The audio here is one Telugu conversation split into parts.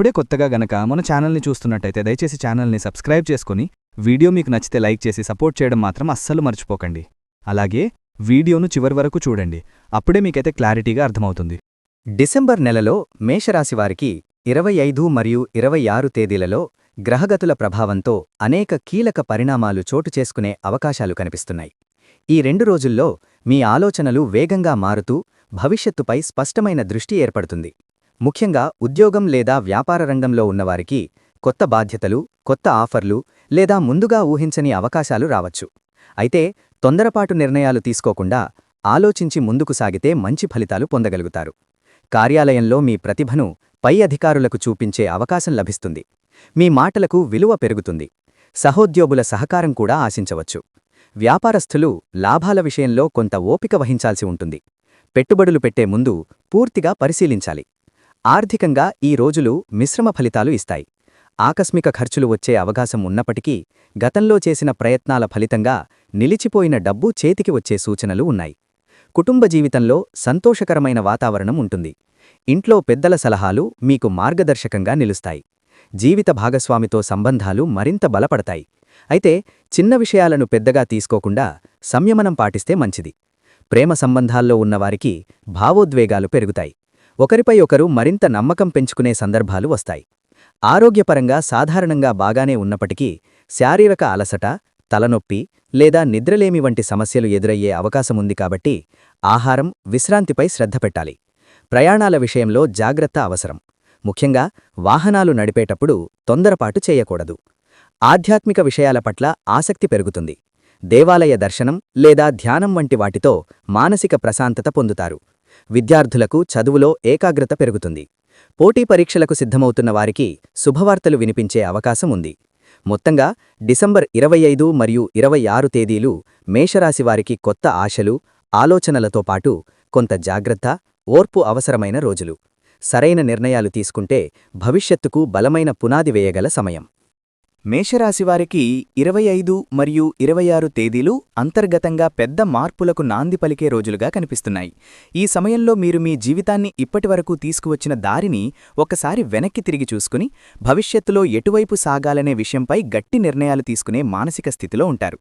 ఇప్పుడే కొత్తగా గనక మన ఛానల్ని చూస్తున్నట్టయితే దయచేసి ఛానల్ని సబ్స్క్రైబ్ చేసుకుని వీడియో మీకు నచ్చితే లైక్ చేసి సపోర్ట్ చేయడం మాత్రం అస్సలు మర్చిపోకండి. అలాగే వీడియోను చివరి వరకు చూడండి. అప్పుడే మీకైతే క్లారిటీగా అర్థమవుతుంది. డిసెంబర్ నెలలో మేషరాశివారికి ఇరవై ఐదు మరియు ఇరవై ఆరు తేదీలలో గ్రహగతుల ప్రభావంతో అనేక కీలక పరిణామాలు చోటు చేసుకునే అవకాశాలు కనిపిస్తున్నాయి. ఈ రెండు రోజుల్లో మీ ఆలోచనలు వేగంగా మారుతూ భవిష్యత్తుపై స్పష్టమైన దృష్టి ఏర్పడుతుంది. ముఖ్యంగా ఉద్యోగం లేదా వ్యాపార రంగంలో ఉన్నవారికి కొత్త బాధ్యతలు కొత్త ఆఫర్లు లేదా ముందుగా ఊహించని అవకాశాలు రావచ్చు. అయితే తొందరపాటు నిర్ణయాలు తీసుకోకుండా ఆలోచించి ముందుకు సాగితే మంచి ఫలితాలు పొందగలుగుతారు. కార్యాలయంలో మీ ప్రతిభను పై అధికారులకు చూపించే అవకాశం లభిస్తుంది. మీ మాటలకు విలువ పెరుగుతుంది. సహోద్యోగుల సహకారం కూడా ఆశించవచ్చు. వ్యాపారస్థులు లాభాల విషయంలో కొంత ఓపిక వహించాల్సి ఉంటుంది. పెట్టుబడులు పెట్టే ముందు పూర్తిగా పరిశీలించాలి. ఆర్థికంగా ఈ రోజులు మిశ్రమ ఫలితాలు ఇస్తాయి. ఆకస్మిక ఖర్చులు వచ్చే అవకాశం ఉన్నప్పటికీ గతంలో చేసిన ప్రయత్నాల ఫలితంగా నిలిచిపోయిన డబ్బు చేతికి వచ్చే సూచనలు ఉన్నాయి. కుటుంబ జీవితంలో సంతోషకరమైన వాతావరణం ఉంటుంది. ఇంట్లో పెద్దల సలహాలు మీకు మార్గదర్శకంగా నిలుస్తాయి. జీవిత భాగస్వామితో సంబంధాలు మరింత బలపడతాయి. అయితే చిన్న విషయాలను పెద్దగా తీసుకోకుండా సంయమనం పాటిస్తే మంచిది. ప్రేమ సంబంధాల్లో ఉన్నవారికి భావోద్వేగాలు పెరుగుతాయి. ఒకరిపై ఒకరు మరింత నమ్మకం పెంచుకునే సందర్భాలు వస్తాయి. ఆరోగ్యపరంగా సాధారణంగా బాగానే ఉన్నప్పటికీ శారీరక అలసట తలనొప్పి లేదా నిద్రలేమి వంటి సమస్యలు ఎదురయ్యే అవకాశముంది కాబట్టి ఆహారం విశ్రాంతిపై శ్రద్ధ పెట్టాలి. ప్రయాణాల విషయంలో జాగ్రత్త అవసరం. ముఖ్యంగా వాహనాలు నడిపేటప్పుడు తొందరపాటు చేయకూడదు. ఆధ్యాత్మిక విషయాల పట్ల ఆసక్తి పెరుగుతుంది. దేవాలయ దర్శనం లేదా ధ్యానం వంటి వాటితో మానసిక ప్రశాంతత పొందుతారు. విద్యార్థులకు చదువులో ఏకాగ్రత పెరుగుతుంది. పోటీ పరీక్షలకు సిద్ధమవుతున్న వారికి శుభవార్తలు వినిపించే అవకాశం ఉంది. మొత్తంగా డిసెంబర్ ఇరవై ఐదు మరియు ఇరవై ఆరు తేదీలు మేషరాశివారికి కొత్త ఆశలు ఆలోచనలతో పాటు కొంత జాగ్రత్త ఓర్పు అవసరమైన రోజులు. సరైన నిర్ణయాలు తీసుకుంటే భవిష్యత్తుకు బలమైన పునాది వేయగల సమయం. మేషరాశివారికి ఇరవై ఐదు మరియు ఇరవై ఆరు తేదీలు అంతర్గతంగా పెద్ద మార్పులకు నాంది పలికే రోజులుగా కనిపిస్తున్నాయి. ఈ సమయంలో మీరు మీ జీవితాన్ని ఇప్పటివరకు తీసుకువచ్చిన దారిని ఒకసారి వెనక్కి తిరిగి చూసుకుని భవిష్యత్తులో ఎటువైపు సాగాలనే విషయంపై గట్టి నిర్ణయాలు తీసుకునే మానసిక స్థితిలో ఉంటారు.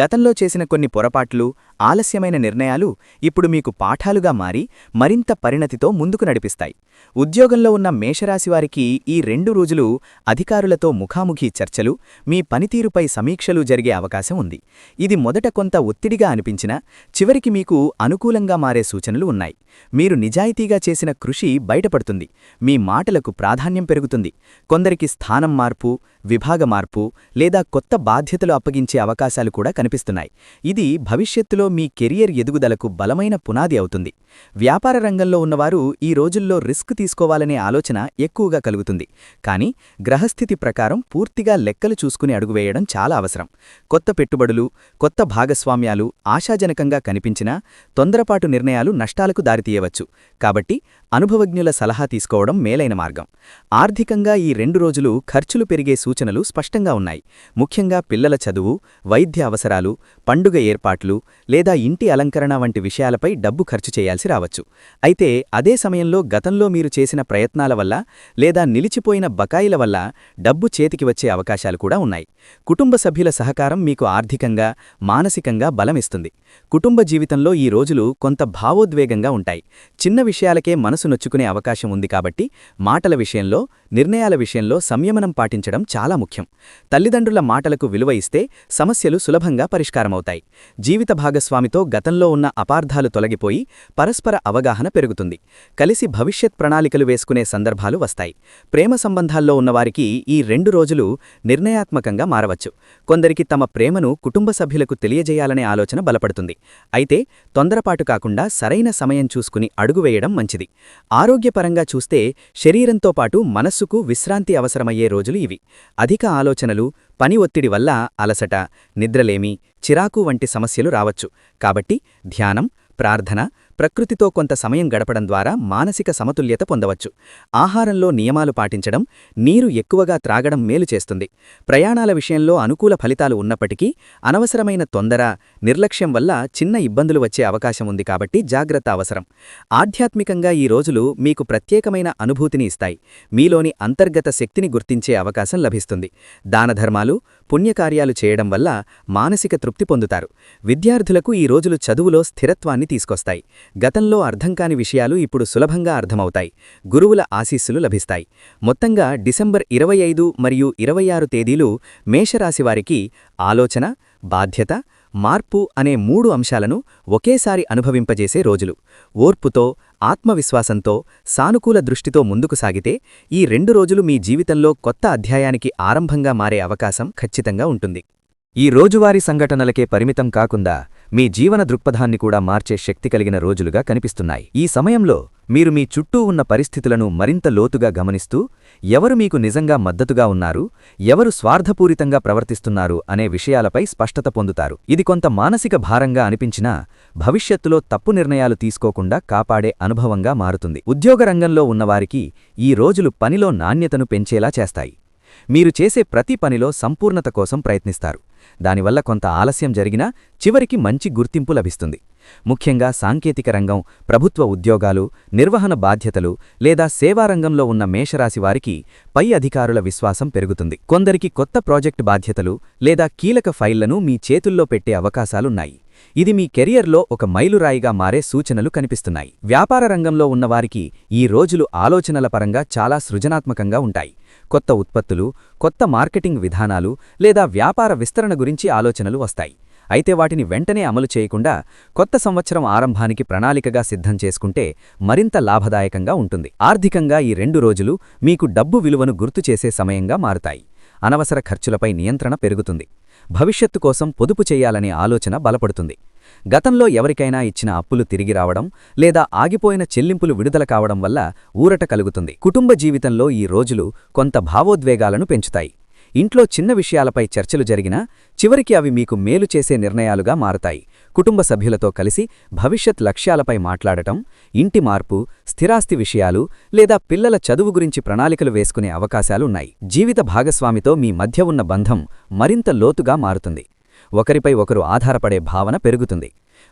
గతంలో చేసిన కొన్ని పొరపాట్లు ఆలస్యమైన నిర్ణయాలు ఇప్పుడు మీకు పాఠాలుగా మారి మరింత పరిణతితో ముందుకు నడిపిస్తాయి. ఉద్యోగంలో ఉన్న మేషరాశివారికి ఈ రెండు రోజులు అధికారులతో ముఖాముఖి చర్చలు మీ పనితీరుపై సమీక్షలు జరిగే అవకాశం ఉంది. ఇది మొదట కొంత ఒత్తిడిగా అనిపించినా చివరికి మీకు అనుకూలంగా మారే సూచనలు ఉన్నాయి. మీరు నిజాయితీగా చేసిన కృషి బయటపడుతుంది. మీ మాటలకు ప్రాధాన్యం పెరుగుతుంది. కొందరికి స్థానం మార్పు విభాగ మార్పు లేదా కొత్త బాధ్యతలు అప్పగించే అవకాశాలు కూడా కనిపిస్తున్నాయి. ఇది భవిష్యత్తులో మీ కెరియర్ ఎదుగుదలకు బలమైన పునాది అవుతుంది. వ్యాపార రంగంలో ఉన్నవారు ఈ రోజుల్లో రిస్క్ తీసుకోవాలనే ఆలోచన ఎక్కువగా కలుగుతుంది. కానీ గ్రహస్థితి ప్రకారం పూర్తిగా లెక్కలు చూసుకుని అడుగువేయడం చాలా అవసరం. కొత్త పెట్టుబడులు కొత్త భాగస్వామ్యాలు ఆశాజనకంగా కనిపించినా తొందరపాటు నిర్ణయాలు నష్టాలకు దారితీయవచ్చు. కాబట్టి అనుభవజ్ఞుల సలహా తీసుకోవడం మేలైన మార్గం. ఆర్థికంగా ఈ రెండు రోజులు ఖర్చులు పెరిగే సూచనలు స్పష్టంగా ఉన్నాయి. ముఖ్యంగా పిల్లల చదువు వైద్య అవసరాలు పండుగ ఏర్పాట్లు లేదా ఇంటి అలంకరణ వంటి విషయాలపై డబ్బు ఖర్చు చేయాల్సి రావచ్చు. అయితే అదే సమయంలో గతంలో మీరు చేసిన ప్రయత్నాల వల్ల లేదా నిలిచిపోయిన బకాయిల వల్ల డబ్బు చేతికి వచ్చే అవకాశాలు కూడా ఉన్నాయి. కుటుంబ సభ్యుల సహకారం మీకు ఆర్థికంగా మానసికంగా బలమిస్తుంది కుటుంబ జీవితంలో ఈ రోజులు కొంత భావోద్వేగంగా ఉంటాయి. చిన్న విషయాలకే మనసు నొచ్చుకునే అవకాశం ఉంది కాబట్టి మాటల విషయంలో నిర్ణయాల విషయంలో సంయమనం పాటించడం చాలా ముఖ్యం. తల్లిదండ్రుల మాటలకు విలువ ఇస్తే సమస్యలు సులభంగా పరిష్కారమవుతాయి. జీవిత భాగస్వామితో గతంలో ఉన్న అపార్థాలు తొలగిపోయి పరస్పర పరస్పర అవగాహన పెరుగుతుంది. కలిసి భవిష్యత్ ప్రణాళికలు వేసుకునే సందర్భాలు వస్తాయి. ప్రేమ సంబంధాల్లో ఉన్నవారికి ఈ రెండు రోజులు నిర్ణయాత్మకంగా మారవచ్చు. కొందరికి తమ ప్రేమను కుటుంబ సభ్యులకు తెలియజేయాలనే ఆలోచన బలపడుతుంది. అయితే తొందరపాటు కాకుండా సరైన సమయం చూసుకుని అడుగువేయడం మంచిది. ఆరోగ్యపరంగా చూస్తే శరీరంతో పాటు మనస్సుకు విశ్రాంతి అవసరమయ్యే రోజులు ఇవి. అధిక ఆలోచనలు పని ఒత్తిడి వల్ల అలసట నిద్రలేమి చిరాకు వంటి సమస్యలు రావచ్చు. కాబట్టి ధ్యానం ప్రార్థన ప్రకృతితో కొంత సమయం గడపడం ద్వారా మానసిక సమతుల్యత పొందవచ్చు. ఆహారంలో నియమాలు పాటించడం నీరు ఎక్కువగా త్రాగడం మేలు చేస్తుంది. ప్రయాణాల విషయంలో అనుకూల ఫలితాలు ఉన్నప్పటికీ అనవసరమైన తొందర నిర్లక్ష్యం వల్ల చిన్న ఇబ్బందులు వచ్చే అవకాశం ఉంది కాబట్టి జాగ్రత్త అవసరం. ఆధ్యాత్మికంగా ఈ రోజులు మీకు ప్రత్యేకమైన అనుభూతిని ఇస్తాయి. మీలోని అంతర్గత శక్తిని గుర్తించే అవకాశం లభిస్తుంది. దానధర్మాలు పుణ్యకార్యాలు చేయడం వల్ల మానసిక తృప్తి పొందుతారు. విద్యార్థులకు ఈ రోజులు చదువులో స్థిరత్వాన్ని తీసుకొస్తాయి. గతంలో అర్థంకాని విషయాలు ఇప్పుడు సులభంగా అర్థమవుతాయి. గురువుల ఆశీస్సులు లభిస్తాయి. మొత్తంగా డిసెంబర్ ఇరవై ఐదు మరియు ఇరవై ఆరు తేదీలు మేషరాశివారికి ఆలోచన బాధ్యత మార్పు అనే మూడు అంశాలను ఒకేసారి అనుభవింపజేసే రోజులు. ఓర్పుతో ఆత్మవిశ్వాసంతో సానుకూల దృష్టితో ముందుకు సాగితే ఈ రెండు రోజులు మీ జీవితంలో కొత్త అధ్యాయానికి ఆరంభంగా మారే అవకాశం ఖచ్చితంగా ఉంటుంది. ఈ రోజువారీ సంఘటనలకే పరిమితం కాకుండా మీ జీవన దృక్పథాన్ని కూడా మార్చే శక్తి కలిగిన రోజులుగా కనిపిస్తున్నాయి. ఈ సమయంలో మీరు మీ చుట్టూ ఉన్న పరిస్థితులను మరింత లోతుగా గమనిస్తూ ఎవరు మీకు నిజంగా మద్దతుగా ఉన్నారు ఎవరు స్వార్థపూరితంగా ప్రవర్తిస్తున్నారు అనే విషయాలపై స్పష్టత పొందుతారు. ఇది కొంత మానసిక భారంగా అనిపించినా భవిష్యత్తులో తప్పు నిర్ణయాలు తీసుకోకుండా కాపాడే అనుభవంగా మారుతుంది. ఉద్యోగ రంగంలో ఉన్నవారికి ఈ రోజులు పనిలో నాణ్యతను పెంచేలా చేస్తాయి. మీరు చేసే ప్రతి పనిలో సంపూర్ణత కోసం ప్రయత్నిస్తారు. దానివల్ల కొంత ఆలస్యం జరిగినా చివరికి మంచి గుర్తింపు లభిస్తుంది. ముఖ్యంగా సాంకేతిక రంగం ప్రభుత్వ ఉద్యోగాలు నిర్వహణ బాధ్యతలు లేదా సేవారంగంలో ఉన్న మేషరాశి వారికి పై అధికారుల విశ్వాసం పెరుగుతుంది. కొందరికి కొత్త ప్రాజెక్టు బాధ్యతలు లేదా కీలక ఫైళ్ళను మీ చేతుల్లో పెట్టే అవకాశాలున్నాయి. ఇది మీ కెరియర్లో ఒక మైలురాయిగా మారే సూచనలు కనిపిస్తున్నాయి. వ్యాపార రంగంలో ఉన్నవారికి ఈ రోజులు ఆలోచనల పరంగా చాలా సృజనాత్మకంగా ఉంటాయి. కొత్త ఉత్పత్తులు కొత్త మార్కెటింగ్ విధానాలు లేదా వ్యాపార విస్తరణ గురించి ఆలోచనలు వస్తాయి. అయితే వాటిని వెంటనే అమలు చేయకుండా కొత్త సంవత్సరం ఆరంభానికి ప్రణాళికగా సిద్ధం చేసుకుంటే మరింత లాభదాయకంగా ఉంటుంది. ఆర్థికంగా ఈ రెండు రోజులు మీకు డబ్బు విలువను గుర్తు చేసే సమయంగా మారుతాయి. అనవసర ఖర్చులపై నియంత్రణ పెరుగుతుంది. భవిష్యత్తు కోసం పొదుపు చేయాలనే ఆలోచన బలపడుతుంది. గతంలో ఎవరికైనా ఇచ్చిన అప్పులు తిరిగి రావడం లేదా ఆగిపోయిన చెల్లింపులు విడుదల కావడం వల్ల ఊరట కలుగుతుంది. కుటుంబ జీవితంలో ఈ రోజులు కొంత భావోద్వేగాలను పెంచుతాయి. ఇంట్లో చిన్న విషయాలపై చర్చలు జరిగినా చివరికి అవి మీకు మేలు చేసే నిర్ణయాలుగా మారతాయి. కుటుంబ సభ్యులతో కలిసి భవిష్యత్ లక్ష్యాలపై మాట్లాడటం ఇంటి మార్పు స్థిరాస్తి విషయాలు లేదా పిల్లల చదువు గురించి ప్రణాళికలు వేసుకునే అవకాశాలున్నాయి జీవిత భాగస్వామితో మీ మధ్య ఉన్న బంధం మరింత లోతుగా మారుతుంది. ఒకరిపై ఒకరు ఆధారపడే భావన పెరుగుతుంది.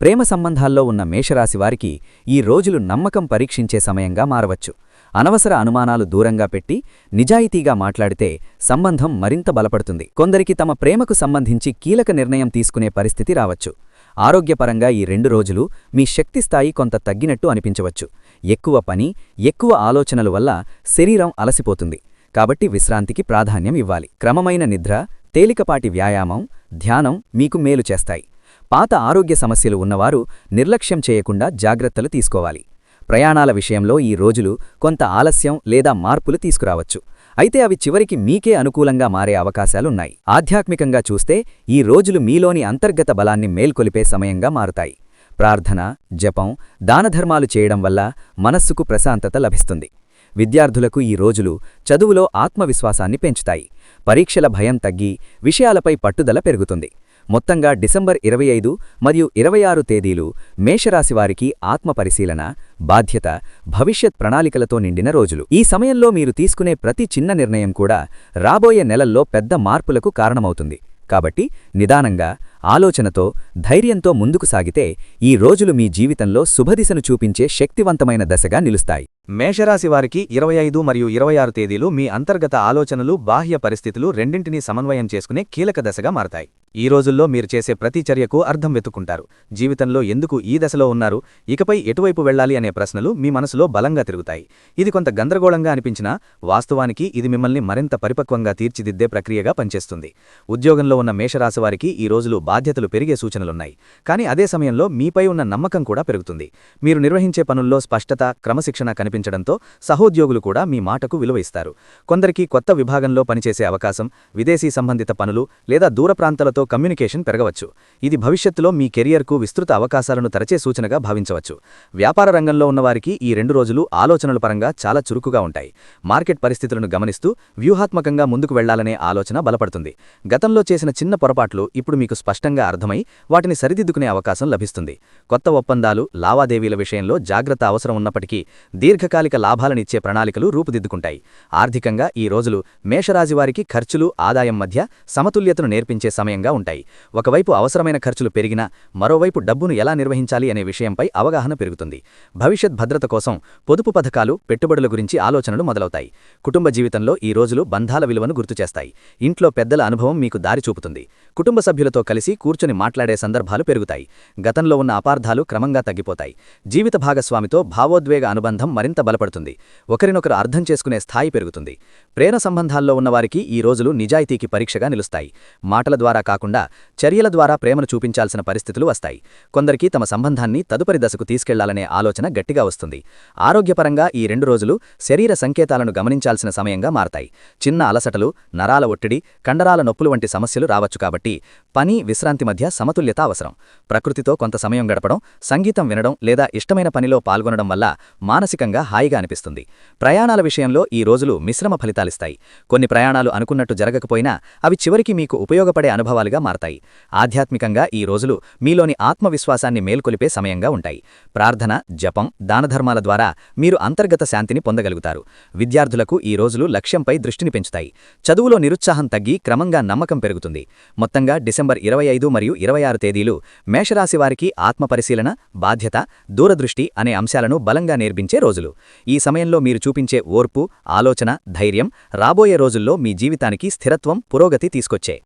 ప్రేమ సంబంధాల్లో ఉన్న మేషరాశివారికి ఈ రోజులు నమ్మకం పరీక్షించే సమయంగా మారవచ్చు. అనవసర అనుమానాలు దూరంగా పెట్టి నిజాయితీగా మాట్లాడితే సంబంధం మరింత బలపడుతుంది. కొందరికి తమ ప్రేమకు సంబంధించి కీలక నిర్ణయం తీసుకునే పరిస్థితి రావచ్చు. ఆరోగ్యపరంగా ఈ రెండు రోజులు మీ శక్తి స్థాయి కొంత తగ్గినట్టు అనిపించవచ్చు. ఎక్కువ పని ఎక్కువ ఆలోచనల వల్ల శరీరం అలసిపోతుంది. కాబట్టి విశ్రాంతికి ప్రాధాన్యం ఇవ్వాలి. క్రమమైన నిద్ర తేలికపాటి వ్యాయామం ధ్యానం మీకు మేలు చేస్తాయి. పాత ఆరోగ్య సమస్యలు ఉన్నవారు నిర్లక్ష్యం చేయకుండా జాగ్రత్తలు తీసుకోవాలి. ప్రయాణాల విషయంలో ఈ రోజులు కొంత ఆలస్యం లేదా మార్పులు తీసుకురావచ్చు. అయితే అవి చివరికి మీకే అనుకూలంగా మారే అవకాశాలున్నాయి. ఆధ్యాత్మికంగా చూస్తే ఈ రోజులు మీలోని అంతర్గత బలాన్ని మేల్కొలిపే సమయంగా మారుతాయి. ప్రార్థన జపం దానధర్మాలు చేయడం వల్ల మనస్సుకు ప్రశాంతత లభిస్తుంది. విద్యార్థులకు ఈ రోజులు చదువులో ఆత్మవిశ్వాసాన్ని పెంచుతాయి. పరీక్షల భయం తగ్గి విషయాలపై పట్టుదల పెరుగుతుంది. మొత్తంగా డిసెంబర్ ఇరవై ఐదు మరియు ఇరవై ఆరు తేదీలు మేషరాశివారికి ఆత్మపరిశీలన బాధ్యత భవిష్యత్ ప్రణాళికలతో నిండిన రోజులు. ఈ సమయంలో మీరు తీసుకునే ప్రతి చిన్న నిర్ణయం కూడా రాబోయే నెలల్లో పెద్ద మార్పులకు కారణమవుతుంది. కాబట్టి నిదానంగా ఆలోచనతో ధైర్యంతో ముందుకు సాగితే ఈ రోజులు మీ జీవితంలో శుభదిశను చూపించే శక్తివంతమైన దశగా నిలుస్తాయి. మేషరాశి వారికి ఇరవై ఐదు మరియు ఇరవై ఆరు తేదీలు మీ అంతర్గత ఆలోచనలు బాహ్య పరిస్థితులు రెండింటినీ సమన్వయం చేసుకునే కీలక దశగా మారతాయి. ఈ రోజుల్లో మీరు చేసే ప్రతి చర్యకు అర్థం వెతుక్కుంటారు. జీవితంలో ఎందుకు ఈ దశలో ఉన్నారు? ఇకపై ఎటువైపు వెళ్ళాలి అనే ప్రశ్నలు మీ మనసులో బలంగా తిరుగుతాయి. ఇది కొంత గందరగోళంగా అనిపించినా వాస్తవానికి ఇది మిమ్మల్ని మరింత పరిపక్వంగా తీర్చిదిద్దే ప్రక్రియగా పనిచేస్తుంది. ఉద్యోగంలో ఉన్న మేషరాశి వారికి ఈ రోజులు బాధ్యతలు పెరిగే సూచనలున్నాయి. కానీ అదే సమయంలో మీపై ఉన్న నమ్మకం కూడా పెరుగుతుంది. మీరు నిర్వహించే పనుల్లో స్పష్టత క్రమశిక్షణ కనిపి కల్పించడంతో సహోద్యోగులు కూడా మీ మాటకు విలువ ఇస్తారు. కొందరికి కొత్త విభాగంలో పనిచేసే అవకాశం విదేశీ సంబంధిత పనులు లేదా దూర ప్రాంతాలతో కమ్యూనికేషన్ పెరగవచ్చు. ఇది భవిష్యత్తులో మీ కెరియర్కు విస్తృత అవకాశాలను తరచే సూచనగా భావించవచ్చు. వ్యాపార రంగంలో ఉన్నవారికి ఈ రెండు రోజులు ఆలోచనల పరంగా చాలా చురుకుగా ఉంటాయి. మార్కెట్ పరిస్థితులను గమనిస్తూ వ్యూహాత్మకంగా ముందుకు వెళ్ళాలనే ఆలోచన బలపడుతుంది. గతంలో చేసిన చిన్న పొరపాట్లు ఇప్పుడు మీకు స్పష్టంగా అర్థమై వాటిని సరిదిద్దుకునే అవకాశం లభిస్తుంది. కొత్త ఒప్పందాలు లావాదేవీల విషయంలో జాగ్రత్త అవసరం ఉన్నప్పటికీ దీర్ఘ దీర్ఘకాలిక లాభాలనిచ్చే ప్రణాళికలు రూపుదిద్దుకుంటాయి. ఆర్థికంగా ఈ రోజులు మేషరాశివారికి ఖర్చులు ఆదాయం మధ్య సమతుల్యతను నేర్పించే సమయంగా ఉంటాయి. ఒకవైపు అవసరమైన ఖర్చులు పెరిగినా మరోవైపు డబ్బును ఎలా నిర్వహించాలి అనే విషయంపై అవగాహన పెరుగుతుంది. భవిష్యత్ భద్రత కోసం పొదుపు పథకాలు పెట్టుబడుల గురించి ఆలోచనలు మొదలవుతాయి. కుటుంబ జీవితంలో ఈ రోజులు బంధాల విలువను గుర్తుచేస్తాయి ఇంట్లో పెద్దల అనుభవం మీకు దారి చూపుతుంది. కుటుంబ సభ్యులతో కలిసి కూర్చొని మాట్లాడే సందర్భాలు పెరుగుతాయి. గతంలో ఉన్న అపార్థాలు క్రమంగా తగ్గిపోతాయి. జీవిత భాగస్వామితో భావోద్వేగ అనుబంధం మరింత బలపడుతుంది. ఒకరినొకరు అర్థం చేసుకునే స్థాయి పెరుగుతుంది. ప్రేమ సంబంధాల్లో ఉన్నవారికి ఈ రోజులు నిజాయితీకి పరీక్షగా నిలుస్తాయి. మాటల ద్వారా కాకుండా చర్యల ద్వారా ప్రేమను చూపించాల్సిన పరిస్థితులు వస్తాయి. కొందరికి తమ సంబంధాన్ని తదుపరి దశకు తీసుకెళ్ళాలనే ఆలోచన గట్టిగా వస్తుంది. ఆరోగ్యపరంగా ఈ రెండు రోజులు శరీర సంకేతాలను గమనించాల్సిన సమయంగా మారతాయి. చిన్న అలసటలు నరాల ఒట్టిడి కండరాల నొప్పులు వంటి సమస్యలు రావచ్చు కాబట్టి పని విశ్రాంతి మధ్య సమతుల్యత అవసరం. ప్రకృతితో కొంత సమయం గడపడం సంగీతం వినడం లేదా ఇష్టమైన పనిలో పాల్గొనడం వల్ల మానసికంగా హాయిగా అనిపిస్తుంది. ప్రయాణాల విషయంలో ఈ రోజులు మిశ్రమ ఫలితాలిస్తాయి. కొన్ని ప్రయాణాలు అనుకున్నట్టు జరగకపోయినా అవి చివరికి మీకు ఉపయోగపడే అనుభవాలుగా మారతాయి. ఆధ్యాత్మికంగా ఈ రోజులు మీలోని ఆత్మవిశ్వాసాన్ని మేల్కొలిపే సమయంగా ఉంటాయి. ప్రార్థన జపం దానధర్మాల ద్వారా మీరు అంతర్గత శాంతిని పొందగలుగుతారు. విద్యార్థులకు ఈ రోజులు లక్ష్యంపై దృష్టిని పెంచుతాయి. చదువులో నిరుత్సాహం తగ్గి క్రమంగా నమ్మకం పెరుగుతుంది. మొత్తంగా డిసెంబర్ ఇరవై ఐదు మరియు ఇరవై ఆరు తేదీలు మేషరాశి వారికి ఆత్మపరిశీలన బాధ్యత దూరదృష్టి అనే అంశాలను బలంగా నేర్పించే రోజులు. ఈ సమయంలో మీరు చూపించే ఓర్పు ఆలోచన ధైర్యం రాబోయే రోజుల్లో మీ జీవితానికి స్థిరత్వం పురోగతి తీసుకొచ్చే.